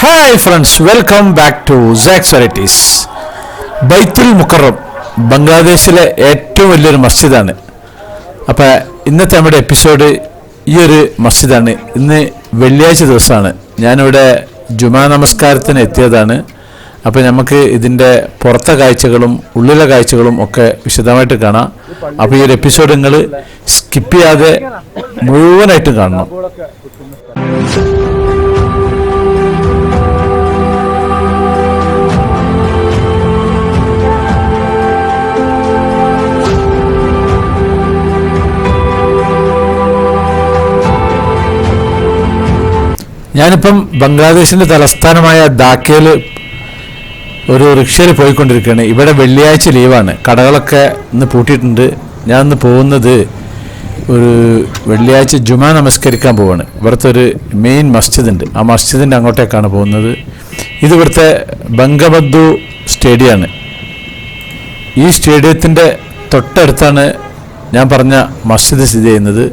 Hi friends welcome back to sax varieties Baitul Mukarram ബംഗ്ലാദേശിലെ ഏറ്റവും വലിയൊരു മസ്ജിദാണ്. അപ്പോൾ ഇന്നത്തെ നമ്മുടെ എപ്പിസോഡ് ഈ ഒരു മസ്ജിദാണ്. ഇന്ന് വെള്ളിയാഴ്ച ദിവസമാണ്. ഞാനിവിടെ ജുമാ നമസ്കാരത്തിന് എത്തിയതാണ്. അപ്പോൾ നമുക്ക് ഇതിന്റെ പുറത്തെ കാഴ്ചകളും ഉള്ളിലെ കാഴ്ചകളും ഒക്കെ വിശദമായിട്ട് കാണാം. അപ്പോൾ ഈ ഒരു എപ്പിസോഡ് നിങ്ങൾ സ്കിപ്പ് ചെയ്യാതെ മുഴുവനായിട്ടും കാണണം. ഞാനിപ്പം ബംഗ്ലാദേശിന്റെ തലസ്ഥാനമായ ധാക്കയിൽ ഒരു റിക്ഷയിൽ പോയിക്കൊണ്ടിരിക്കുകയാണ്. ഇവിടെ വെള്ളിയാഴ്ച ലീവാണ്. കടകളൊക്കെ ഇന്ന് പൂട്ടിയിട്ടുണ്ട്. ഞാൻ ഇന്ന് പോകുന്നത് ഒരു വെള്ളിയാഴ്ച ജുമാ നമസ്കരിക്കാൻ പോവാണ്. ഇവിടുത്തെ ഒരു മെയിൻ മസ്ജിദ് ഉണ്ട് ആ മസ്ജിദിന്റെ അങ്ങോട്ടേക്കാണ് പോകുന്നത്. ഇത് ഇവിടുത്തെ ബംഗബന്ധു സ്റ്റേഡിയമാണ്. ഈ സ്റ്റേഡിയത്തിന്റെ തൊട്ടടുത്താണ് ഞാൻ പറഞ്ഞ മസ്ജിദ് സ്ഥിതി ചെയ്യുന്നത്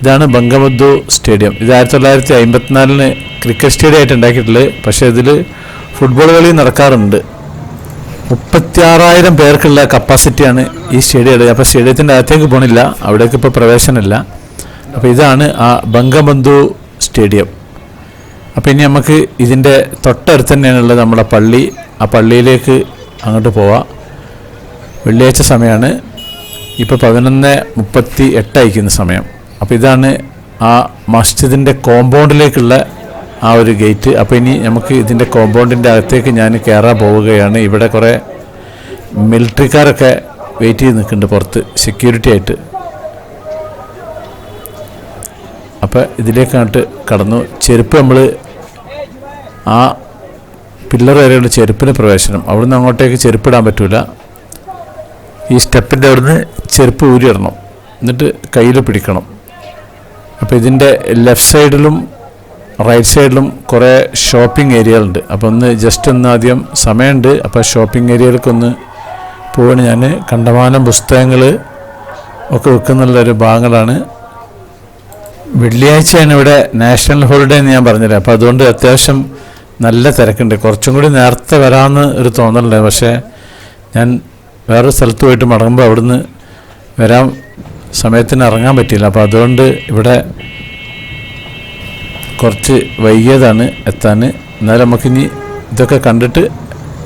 ഇതാണ് ബംഗബന്ധു സ്റ്റേഡിയം. ഇത് ആയിരത്തി തൊള്ളായിരത്തി അമ്പത്തിനാലിന് ക്രിക്കറ്റ് സ്റ്റേഡിയം ആയിട്ട് ഉണ്ടാക്കിയിട്ടുള്ളത്. പക്ഷേ ഇതിൽ ഫുട്ബോൾ കളി നടക്കാറുണ്ട്. മുപ്പത്തിയാറായിരം പേർക്കുള്ള കപ്പാസിറ്റിയാണ് ഈ സ്റ്റേഡിയം. അപ്പോൾ സ്റ്റേഡിയത്തിന്റെ അകത്തേക്ക് പോണില്ല. അവിടേക്ക് ഇപ്പോൾ പ്രവേശനമില്ല. അപ്പോൾ ഇതാണ് ആ ബംഗബന്ധു സ്റ്റേഡിയം. അപ്പോൾ ഇനി നമുക്ക് ഇതിന്റെ തൊട്ടടുത്ത് തന്നെയാണുള്ളത് നമ്മുടെ പള്ളി. ആ പള്ളിയിലേക്ക് അങ്ങോട്ട് പോവാം. വെള്ളിയാഴ്ച സമയമാണ്. ഇപ്പോൾ പതിനൊന്ന് മുപ്പത്തി എട്ടായിരിക്കുന്ന സമയം. അപ്പോൾ ഇതാണ് ആ മസ്ജിദിന്റെ കോമ്പൗണ്ടിലേക്കുള്ള ആ ഒരു ഗേറ്റ്. അപ്പോൾ ഇനി നമുക്ക് ഇതിന്റെ കോമ്പൗണ്ടിന്റെ അകത്തേക്ക് ഞാൻ കയറാൻ പോവുകയാണ്. ഇവിടെ കുറേ മിലിറ്ററിക്കാരൊക്കെ വെയിറ്റ് ചെയ്ത് നിൽക്കുന്നുണ്ട് പുറത്ത് സെക്യൂരിറ്റി ആയിട്ട്. അപ്പോൾ ഇതിലേക്കാണ്ട് കടന്നു. ചെരുപ്പ് നമ്മൾ ആ പില്ലർ വരെയുള്ള ചെരുപ്പിന് പ്രവേശനം. അവിടുന്ന് അങ്ങോട്ടേക്ക് ചെരുപ്പിടാൻ പറ്റൂല. ഈ സ്റ്റെപ്പിന്റെ അവിടുന്ന് ചെരുപ്പ് ഊരിയിടണം എന്നിട്ട് കയ്യിൽ പിടിക്കണം. അപ്പോൾ ഇതിന്റെ ലെഫ്റ്റ് സൈഡിലും റൈറ്റ് സൈഡിലും കുറേ ഷോപ്പിംഗ് ഏരിയകളുണ്ട് അപ്പോൾ ഒന്ന് ജസ്റ്റ് ഒന്ന് ആദ്യം സമയമുണ്ട്. അപ്പോൾ ഷോപ്പിംഗ് ഏരിയയിലേക്കൊന്ന് പോവാണ് ഞാൻ കണ്ടമാനം പുസ്തകങ്ങൾ ഒക്കെ വെക്കുന്നുള്ളൊരു ഭാഗങ്ങളാണ്. വെള്ളിയാഴ്ചയാണ് ഇവിടെ നാഷണൽ ഹോളിഡേ എന്ന് ഞാൻ പറഞ്ഞില്ല അപ്പോൾ അതുകൊണ്ട് അത്യാവശ്യം നല്ല തിരക്കുണ്ട്. കുറച്ചും കൂടി നേരത്തെ വരാമെന്ന് ഒരു തോന്നലുണ്ട്. പക്ഷേ ഞാൻ വേറൊരു സ്ഥലത്ത് പോയിട്ട് മടങ്ങുമ്പോൾ അവിടുന്ന് വരാൻ സമയത്തിന് ഇറങ്ങാൻ പറ്റിയില്ല. അപ്പോൾ അതുകൊണ്ട് ഇവിടെ കുറച്ച് വൈകിയതാണ് എത്താൻ. എന്നാലും നമുക്കിനി ഇതൊക്കെ കണ്ടിട്ട്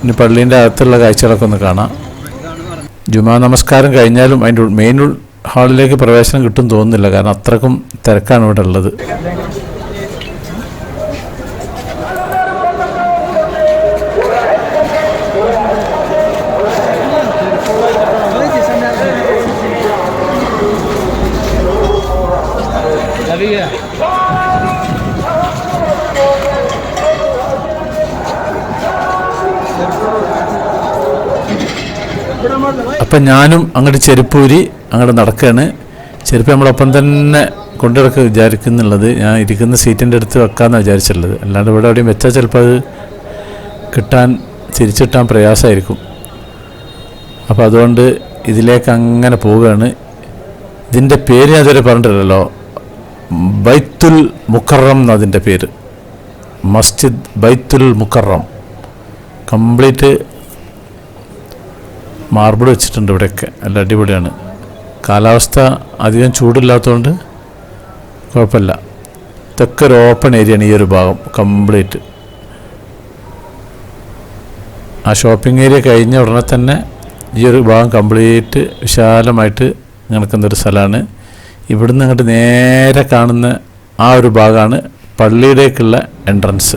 ഇനി പള്ളീന്റെ അകത്തുള്ള കാഴ്ചകളൊക്കെ ഒന്ന് കാണാം. ജുമാ നമസ്കാരം കഴിഞ്ഞാലും അതിന്റെ മെയിൻ ഹാളിലേക്ക് പ്രവേശനം കിട്ടും തോന്നുന്നില്ല. കാരണം അത്രക്കും തിരക്കാണ് ഇവിടെ ഉള്ളത്. അപ്പം ഞാനും അങ്ങോട്ട് ചെരുപ്പൂരി അങ്ങോട്ട് നടക്കുകയാണ് ചെരുപ്പ് നമ്മളൊപ്പം തന്നെ കൊണ്ടിടക്ക് വിചാരിക്കുന്നുള്ളത്. ഞാൻ ഇരിക്കുന്ന സീറ്റിന്റെ അടുത്ത് വെക്കാമെന്നാണ് വിചാരിച്ചിട്ടുള്ളത്. അല്ലാണ്ട് ഇവിടെ എവിടെയും വെച്ചാൽ ചിലപ്പോൾ അത് കിട്ടാൻ തിരിച്ചിട്ടാൻ പ്രയാസമായിരിക്കും അപ്പോൾ അതുകൊണ്ട് ഇതിലേക്ക് അങ്ങനെ പോവുകയാണ്. ഇതിന്റെ പേര് ഞാൻ ഇതുവരെ പറഞ്ഞിട്ടില്ലല്ലോ. ബൈത്തുൽ മുക്കറം എന്നതിന്റെ പേര്. മസ്ജിദ് ബൈത്തുൽ മുക്കറം കംപ്ലീറ്റ് മാർബിൾ വെച്ചിട്ടുണ്ട് ഇവിടെയൊക്കെ. നല്ല അടിപൊളിയാണ്. കാലാവസ്ഥ അധികം ചൂടില്ലാത്തതുകൊണ്ട് കുഴപ്പമില്ല. ഇതൊക്കെ ഒരു ഓപ്പൺ ഏരിയയാണ് ഈ ഒരു ഭാഗം കംപ്ലീറ്റ് ആ ഷോപ്പിംഗ് ഏരിയ കഴിഞ്ഞ ഉടനെ തന്നെ ഈ ഒരു ഭാഗം കംപ്ലീറ്റ് വിശാലമായിട്ട് നടക്കുന്നൊരു സ്ഥലമാണ്. ഇവിടുന്ന് അങ്ങോട്ട് നേരെ കാണുന്ന ആ ഒരു ഭാഗമാണ് പള്ളിയിലേക്കുള്ള എൻട്രൻസ്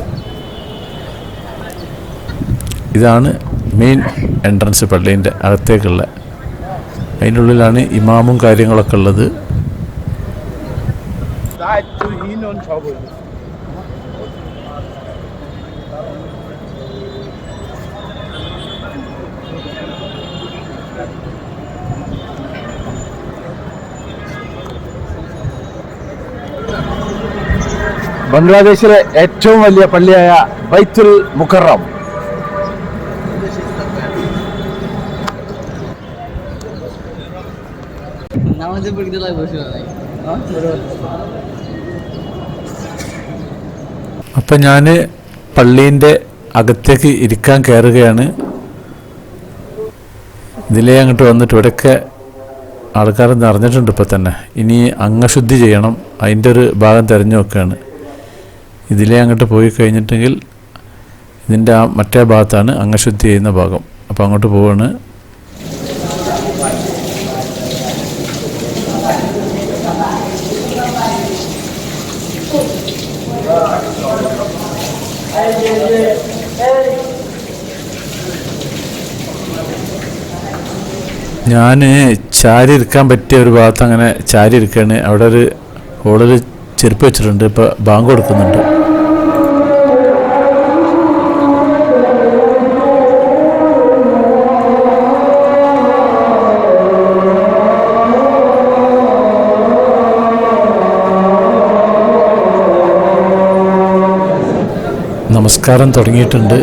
ഇതാണ് മെയിൻ എൻട്രൻസ് പള്ളീന്റെ അകത്തേക്കുള്ള. അതിന്റെ ഉള്ളിലാണ് ഇമാമും കാര്യങ്ങളൊക്കെ ഉള്ളത്. ബംഗ്ലാദേശിലെ ഏറ്റവും വലിയ പള്ളിയായ ബൈത്തുൽ മുക്കറം নামাজে পড়তে লাগে বসে নাই അപ്പം ഞാൻ പള്ളീൻ്റെ അകത്തേക്ക് ഇരിക്കാൻ കയറുകയാണ് ഇതിലേ അങ്ങോട്ട് വന്നിട്ട് ഇവിടെയൊക്കെ ആൾക്കാർ നിറഞ്ഞിട്ടുണ്ട് ഇപ്പം തന്നെ ഇനി അംഗശുദ്ധി ചെയ്യണം അതിൻ്റെ ഒരു ഭാഗം തിരഞ്ഞു വെക്കുകയാണ് ഇതിലേ അങ്ങോട്ട് പോയി കഴിഞ്ഞിട്ടെങ്കിൽ ഇതിൻ്റെ ആ മറ്റേ ഭാഗത്താണ് അംഗശുദ്ധി ചെയ്യുന്ന ഭാഗം അപ്പോൾ അങ്ങോട്ട് പോവാണ് ഞാൻ ചാരി ഇരിക്കാൻ പറ്റിയ ഒരു ഭാഗത്ത് അങ്ങനെ ചാരി ഇരിക്കുകയാണ് അവിടെ ഒരു ഹോളിൽ ചെരുപ്പ് വെച്ചിട്ടുണ്ട്. ഇപ്പോൾ ബാങ്ക് കൊടുക്കുന്നുണ്ട്. നമസ്കാരം തുടങ്ങിയിട്ടുണ്ട്.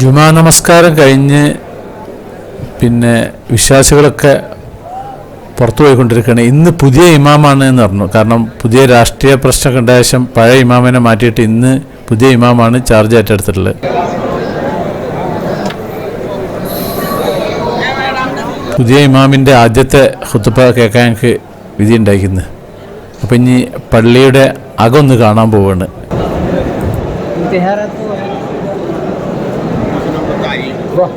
ജുമാ നമസ്കാരം കഴിഞ്ഞ് പിന്നെ വിശ്വാസികളൊക്കെ പുറത്തു പോയിക്കൊണ്ടിരിക്കുകയാണ്. ഇന്ന് പുതിയ ഇമാമാണ് എന്ന് പറഞ്ഞു. കാരണം പുതിയ രാഷ്ട്രീയ പ്രശ്നമൊക്കെ ഉണ്ടായ ശേഷം പഴയ ഇമാമിനെ മാറ്റിയിട്ട് ഇന്ന് പുതിയ ഇമാമാണ് ചാർജ് ഏറ്റെടുത്തിട്ടുള്ളത്. പുതിയ ഇമാമിന്റെ ആദ്യത്തെ ഹുത്തുപ്പ കേൾക്കാൻ എനിക്ക് വിധി ഉണ്ടായിരിക്കുന്നത് അപ്പം ഇനി പള്ളിയുടെ അകൊന്ന് കാണാൻ പോവാണ്. വാ.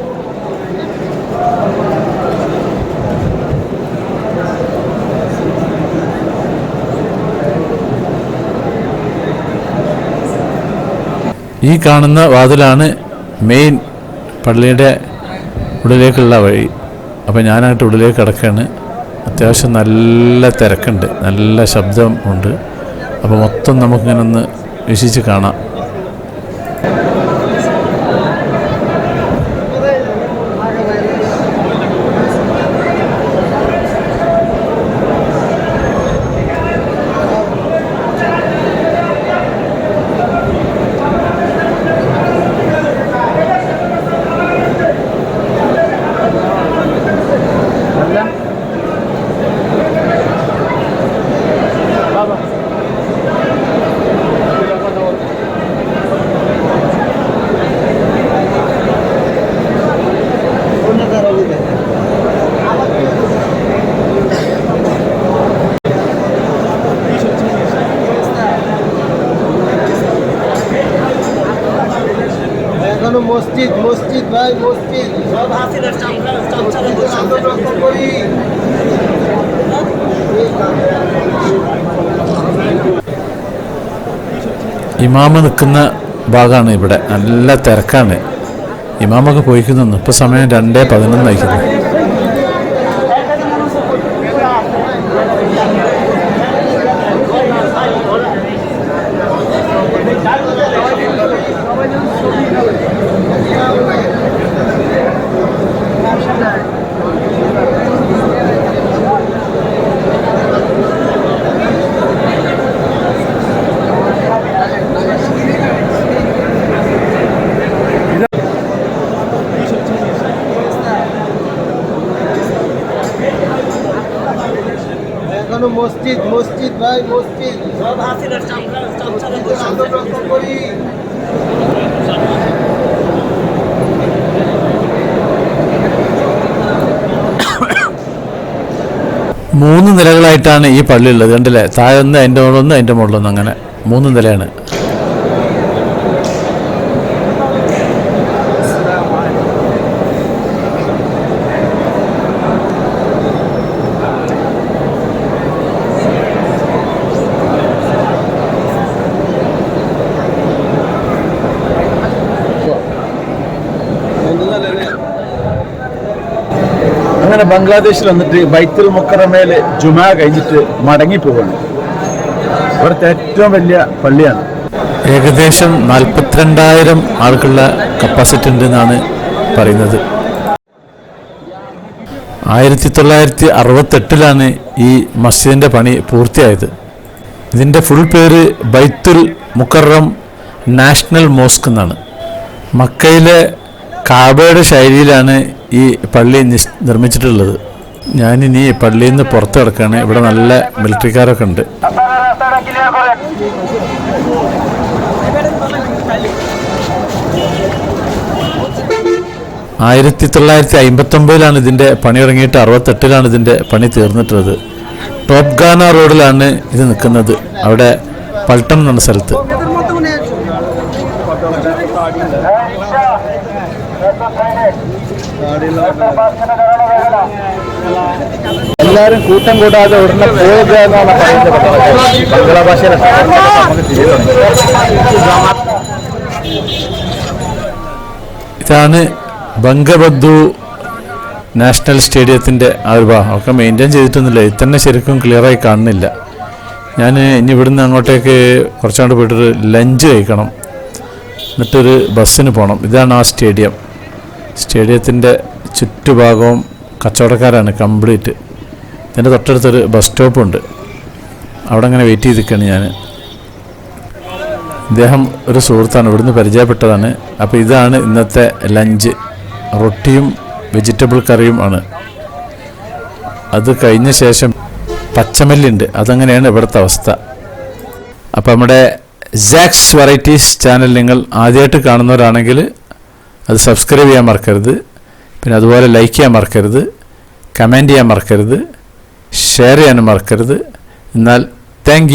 ഈ കാണുന്ന വാതിലാണ് മെയിൻ പള്ളിയുടെ ഉള്ളിലേക്കുള്ള വഴി. അപ്പോൾ ഞാനായിട്ട് ഉള്ളിലേക്ക് കിടക്കുകയാണ് അത്യാവശ്യം നല്ല തിരക്കുണ്ട്. നല്ല ശബ്ദം ഉണ്ട്. അപ്പോൾ മൊത്തം നമുക്കിങ്ങനെ ഒന്ന് വിശിച്ച് കാണാം. মসজিদ মসজিদ ভাই মসজিদ সব হাসিনা আন্দোলন করি ഇമാമ് നിൽക്കുന്ന ഭാഗമാണ് ഇവിടെ നല്ല തിരക്കാണ് ഇമാമൊക്കെ പോയിക്കുന്നു ഇപ്പോൾ സമയം രണ്ടേ പതിനൊന്ന് മൂന്ന് നിലകളായിട്ടാണ് ഈ പള്ളി ഉള്ളത് കണ്ടില്ലേ? താഴെ ഒന്ന് അതിന്റെ മുകളിലൊന്ന് അതിന്റെ മുകളിലൊന്ന് അങ്ങനെ മൂന്ന് നിലയാണ്. അങ്ങനെ ബംഗ്ലാദേശിൽ വന്നിട്ട് ബൈത്തുൽ മുക്കറമേലെ ജുമാ കഴിഞ്ഞിട്ട് മടങ്ങി പോവാണ്. ഇവിടുത്തെ ഏറ്റവും വലിയ പള്ളിയാണ്. ഏകദേശം നാൽപ്പത്തിരണ്ടായിരം ആൾക്കുള്ള കപ്പാസിറ്റി ഉണ്ട് എന്നാണ് പറയുന്നത്. ആയിരത്തി തൊള്ളായിരത്തി അറുപത്തെട്ടിലാണ് ഈ മസ്ജിദിന്റെ പണി പൂർത്തിയായത്. ഇതിന്റെ ഫുൾ പേര് ബൈത്തുൽ മുക്കറം നാഷണൽ മോസ്ക് എന്നാണ്. മക്കയിലെ കാബയുടെ ശൈലിയിലാണ് ഈ പള്ളി നിർമ്മിച്ചിട്ടുള്ളത്. ഞാനിനി പള്ളിയിൽ നിന്ന് പുറത്ത് കിടക്കുകയാണ്. ഇവിടെ നല്ല മിലിറ്ററിക്കാരൊക്കെ ഉണ്ട്. ആയിരത്തി തൊള്ളായിരത്തി അമ്പത്തി ഒമ്പതിലാണ് ഇതിന്റെ പണി തുടങ്ങിയിട്ട് അറുപത്തെട്ടിലാണ് ഇതിന്റെ പണി തീർന്നിട്ടുള്ളത്. ടോപ്ഗാന റോഡിലാണ് ഇത് നിൽക്കുന്നത്. അവിടെ പൾട്ടൺ എന്ന സ്ഥലത്ത്. എല്ലാവരും കൂട്ടം കൂടാതെ ഉടനെ പോവുക എന്നാണ് പറയുന്നത് ബംഗ്ലാ ഭാഷയിലെ ഇതാണ് ബംഗബന്ധു നാഷണൽ സ്റ്റേഡിയത്തിന്റെ ആ ഒരു ഭാഗം. ഒക്കെ മെയിന്റെയിൻ ചെയ്തിട്ടൊന്നുമില്ല. ഇത് തന്നെ ശരിക്കും ക്ലിയറായി കാണുന്നില്ല. ഞാൻ ഇനി ഇവിടുന്ന് അങ്ങോട്ടേക്ക് കുറച്ചുകൊണ്ട് പോയിട്ടൊരു ലഞ്ച് കഴിക്കണം. എന്നിട്ടൊരു ബസ്സിന് പോകണം ഇതാണ് ആ സ്റ്റേഡിയം. സ്റ്റേഡിയത്തിന്റെ ചുറ്റുഭാഗവും കച്ചവടക്കാരാണ് കംപ്ലീറ്റ്. എന്റെ തൊട്ടടുത്തൊരു ബസ് സ്റ്റോപ്പുണ്ട്. അവിടെ അങ്ങനെ വെയിറ്റ് ചെയ്ത് നിൽക്കുകയാണ് ഞാൻ. ഇദ്ദേഹം ഒരു സുഹൃത്താണ് ഇവിടുന്ന് പരിചയപ്പെട്ടതാണ്. അപ്പോൾ ഇതാണ് ഇന്നത്തെ ലഞ്ച് റൊട്ടിയും വെജിറ്റബിൾ കറിയും ആണ്. അത് കഴിഞ്ഞ ശേഷം പച്ചമല്ലിണ്ട് അതങ്ങനെയാണ് ഇവിടുത്തെ അവസ്ഥ. അപ്പോൾ നമ്മുടെ സാക്സ് വെറൈറ്റീസ് ചാനൽ നിങ്ങൾ ആദ്യമായിട്ട് കാണുന്നവരാണെങ്കിൽ അത് സബ്സ്ക്രൈബ് ചെയ്യാൻ മറക്കരുത്. പിന്നെ അതുപോലെ ലൈക്ക് ചെയ്യാൻ മറക്കരുത് കമന്റ് ചെയ്യാൻ മറക്കരുത് ഷെയർ ചെയ്യാനും മറക്കരുത്. എന്നാൽ താങ്ക്